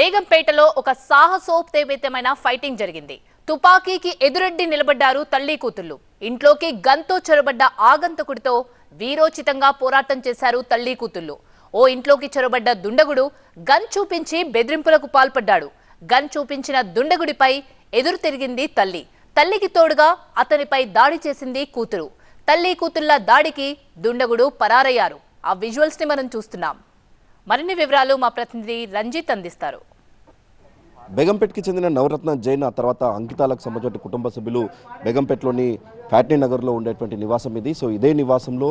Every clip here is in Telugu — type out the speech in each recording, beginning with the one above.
బేగంపేటలో ఒక సాహసోపేతమైన ఫైటింగ్ జరిగింది. తుపాకీకి ఎదురెడ్డి నిలబడ్డారు తల్లి కూతుళ్ళు ఇంట్లోకి గన్తో చొరబడ్డ ఆగంతకుడితో వీరోచితంగా పోరాటం చేశారు తల్లి కూతుళ్ళు ఓ ఇంట్లోకి చొరబడ్డ దుండగుడు గన్ చూపించి బెదిరింపులకు పాల్పడ్డాడు. గన్ చూపించిన దుండగుడిపై ఎదురు తిరిగింది తల్లి. తల్లికి తోడుగా అతనిపై దాడి చేసింది కూతురు. తల్లి కూతుళ్ళ దాడికి దుండగుడు పరారయ్యారు. ఆ విజువల్స్ని మనం చూస్తున్నాం. మరిన్ని వివరాలు మా ప్రతినిధి రంజిత్ అందిస్తారు. బేగంపేట్కి చెందిన నవరత్న జైన్ ఆ తర్వాత అంకితాలకు సంబంధించిన కుటుంబ సభ్యులు బేగంపేటలోని ఫ్యాట్నీ నగర్లో ఉండేటువంటి నివాసం ఇది. సో ఇదే నివాసంలో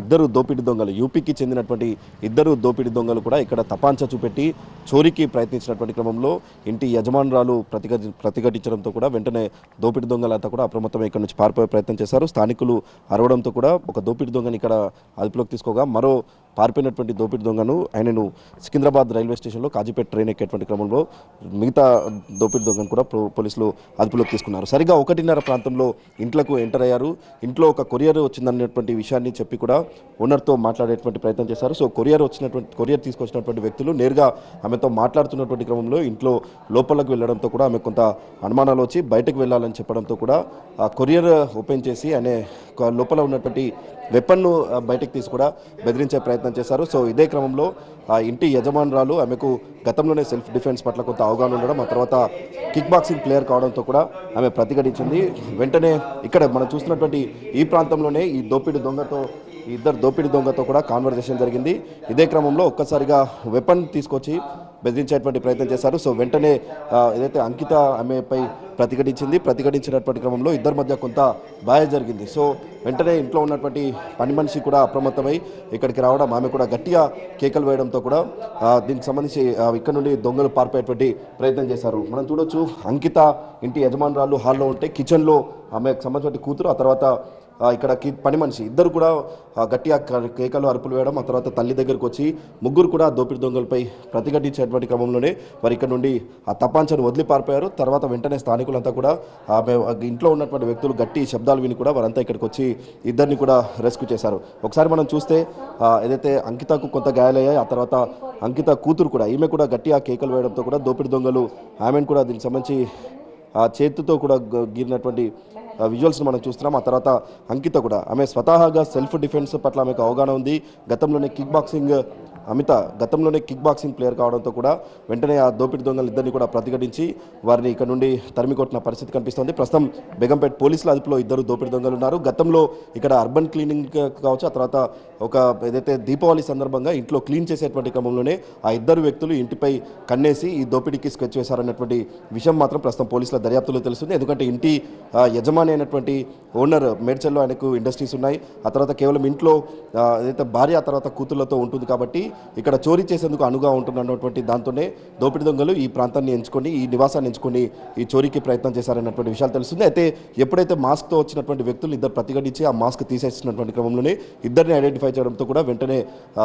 ఇద్దరు దోపిడీ దొంగలు యూపీకి చెందినటువంటి ఇద్దరు దోపిడీ దొంగలు కూడా ఇక్కడ తపాంచా చూపెట్టి చోరీకి ప్రయత్నించినటువంటి క్రమంలో ఇంటి యజమానురాలు ప్రతిఘటి ప్రతిఘటించడంతో కూడా వెంటనే దోపిడీ దొంగలంతా కూడా అప్రమత్తమై ఇక్కడ నుంచి పారిపోయే ప్రయత్నం చేశారు. స్థానికులు అరవడంతో కూడా ఒక దోపిడీ దొంగని ఇక్కడ అదుపులోకి తీసుకోగా మరో పారిపోయినటువంటి దోపిడీ దొంగను ఆయనను సికింద్రాబాద్ రైల్వే స్టేషన్లో కాజీపేట ట్రైన్ ఎక్కేటువంటి క్రమంలో మిగతా దోపిడీ దొంగను కూడా పోలీసులు అదుపులోకి తీసుకున్నారు. సరిగా ఒకటిన్నర ప్రాంతంలో ఇంట్లకు ఎంటర్ అయ్యారు. ఇంట్లో ఒక కొరియర్ వచ్చిందనేటువంటి విషయాన్ని చెప్పి కూడా ఓనర్తో మాట్లాడేటువంటి ప్రయత్నం చేశారు. సో కొరియర్ వచ్చినటువంటి కొరియర్ తీసుకొచ్చినటువంటి వ్యక్తులు నేరుగా ఆమెతో మాట్లాడుతున్నటువంటి క్రమంలో ఇంట్లో లోపలకు వెళ్ళడంతో కూడా ఆమె కొంత అనుమానాలు వచ్చి బయటకు వెళ్ళాలని చెప్పడంతో కూడా ఆ కొరియర్ ఓపెన్ చేసి అనే లోపల ఉన్నటువంటి వెపన్ను బయటకు తీసి కూడా బెదిరించే ప్రయత్నం చేశారు. సో ఇదే క్రమంలో ఆ ఇంటి యజమానురాలు ఆమెకు గతంలోనే సెల్ఫ్ డిఫెన్స్ పట్ల కొంత అవగాహన ఉండడం ఆ తర్వాత కిక్ బాక్సింగ్ ప్లేయర్ కావడంతో కూడా ఆమె ప్రతిఘటించింది. వెంటనే ఇక్కడ మనం చూస్తున్నటువంటి ఈ ప్రాంతంలోనే ఈ దోపిడి దొంగతో ఇద్దరు దోపిడి దొంగతో కూడా కాన్వర్జేషన్ జరిగింది. ఇదే క్రమంలో ఒక్కసారిగా వెపన్ తీసుకొచ్చి బెదిరించేటువంటి ప్రయత్నం చేశారు. సో వెంటనే ఏదైతే అంకిత ఆమెపై ప్రతిఘటించింది ప్రతిఘటించినటువంటి క్రమంలో ఇద్దరి మధ్య కొంత బాయ జరిగింది. సో వెంటనే ఇంట్లో ఉన్నటువంటి పని మనిషి కూడా అప్రమత్తమై ఇక్కడికి రావడం ఆమె కూడా గట్టిగా కేకలు వేయడంతో కూడా దీనికి సంబంధించి ఇక్కడ నుండి దొంగలు పారిపోయేటువంటి ప్రయత్నం చేశారు. మనం చూడొచ్చు అంకిత ఇంటి యజమానురాలు హాల్లో ఉంటే కిచెన్లో ఆమెకు సంబంధించిన కూతురు ఆ తర్వాత ఇక్కడ పని మనిషి. ఇద్దరు కూడా గట్టిగా కేకలు అరుపులు వేయడం ఆ తర్వాత తల్లి దగ్గరకు వచ్చి ముగ్గురు కూడా దోపిడీ దొంగలపై ప్రతిఘటించేటువంటి క్రమంలోనే వారు ఇక్కడ నుండి ఆ తపాంచను వదిలి పారిపోయారు. తర్వాత వెంటనే స్థానికులంతా కూడా ఇంట్లో ఉన్నటువంటి వ్యక్తులు గట్టి శబ్దాలు విని కూడా వారంతా ఇక్కడికి వచ్చి ఇద్దరిని కూడా రెస్క్యూ చేశారు. ఒకసారి మనం చూస్తే ఏదైతే అంకితకు కొంత గాయాలయ్యాయి ఆ తర్వాత అంకిత కూతురు కూడా ఈమె కూడా గట్టిగా కేకలు వేయడంతో కూడా దోపిడీ దొంగలు ఆమెను కూడా దీనికి సంబంధించి ఆ చేతితో కూడా గీరినటువంటి విజువల్స్ని మనం చూస్తున్నాం. ఆ తర్వాత అంకిత కూడా. ఆమె స్వతహాగా సెల్ఫ్ డిఫెన్స్ పట్ల ఆమెకు అవగాహన ఉంది. గతంలోనే కిక్ బాక్సింగ్ అమిత గతంలోనే కిక్ బాక్సింగ్ ప్లేయర్ కావడంతో కూడా వెంటనే ఆ దోపిడీ దొంగలు ఇద్దరిని కూడా ప్రతిఘటించి వారిని ఇక్కడ నుండి తరిమి కొట్టిన పరిస్థితి కనిపిస్తుంది. ప్రస్తుతం బేగంపేట పోలీసుల అదుపులో ఇద్దరు దోపిడీ దొంగలు ఉన్నారు. గతంలో ఇక్కడ అర్బన్ క్లీనింగ్ కావచ్చు ఆ తర్వాత ఒక ఏదైతే దీపావళి సందర్భంగా ఇంట్లో క్లీన్ చేసేటువంటి క్రమంలోనే ఆ ఇద్దరు వ్యక్తులు ఇంటిపై కన్నేసి ఈ దోపిడీకి స్కెచ్ చేశారన్నటువంటి విషయం మాత్రం ప్రస్తుతం పోలీసుల దర్యాప్తులో తెలుస్తుంది. ఎందుకంటే ఇంటి యజమాని అయినటువంటి ఓనర్ మేడ్చల్లో ఆయనకు ఇండస్ట్రీస్ ఉన్నాయి. ఆ తర్వాత కేవలం ఇంట్లో ఏదైతే భార్య ఆ తర్వాత కూతుళ్ళతో ఉంటుంది కాబట్టి ఇక్కడ చోరీ చేసేందుకు అనుగా ఉంటున్నటువంటి దాంతోనే దోపిడీ దొంగలు ఈ ప్రాంతాన్ని ఎంచుకొని ఈ నివాసాన్ని ఎంచుకొని ఈ చోరీకి ప్రయత్నం చేశారన్నటువంటి విషయాలు తెలుస్తుంది. అయితే ఎప్పుడైతే మాస్క్తో వచ్చినటువంటి వ్యక్తులు ఇద్దరు ప్రతిఘటించి ఆ మాస్క్ తీసేసినటువంటి క్రమంలోనే ఇద్దరిని ఐడెంటిఫై చేయడంతో కూడా వెంటనే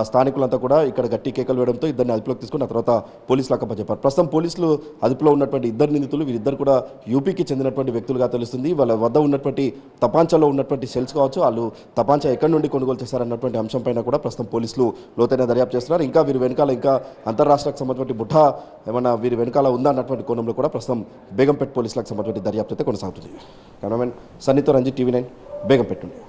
స్థానికులంతా కూడా ఇక్కడ గట్టి కేకలు వేయడంతో ఇద్దరిని అదుపులోకి తీసుకుని ఆ తర్వాత పోలీసులు అప్పచెప్పారు ప్రస్తుతం పోలీసులు అదుపులో ఉన్నటువంటి ఇద్దరు నిందితులు వీరిద్దరు కూడా యూపీకి చెందినటువంటి వ్యక్తులుగా తెలుస్తుంది. వాళ్ళ వద్ద ఉన్నటువంటి తపాంచాలో ఉన్నటువంటి సెల్స్ కావచ్చు వాళ్ళు తపాంచా ఎక్కడి నుండి కొనుగోలు చేశారన్నటువంటి అంశం పైన కూడా ప్రస్తుతం పోలీసులు లోతైన దర్యాప్తు చేస్తున్నారు. ఇంకా వీరి వెనకాల ఇంకా అంతర్రాష్ట్రకు సంబంధించిన బుట్ట ఏమైనా వీరి వెనకాల ఉందా అన్నటువంటి కోణంలో కూడా ప్రస్తుతం బేగంపేట పోలీసులకు సంబంధించిన దర్యాప్తు అయితే కొనసాగుతుంది. కెమెరామెన్ సన్నితో రంజిత్ టీవీ నైన్ బేగంపేట నుండి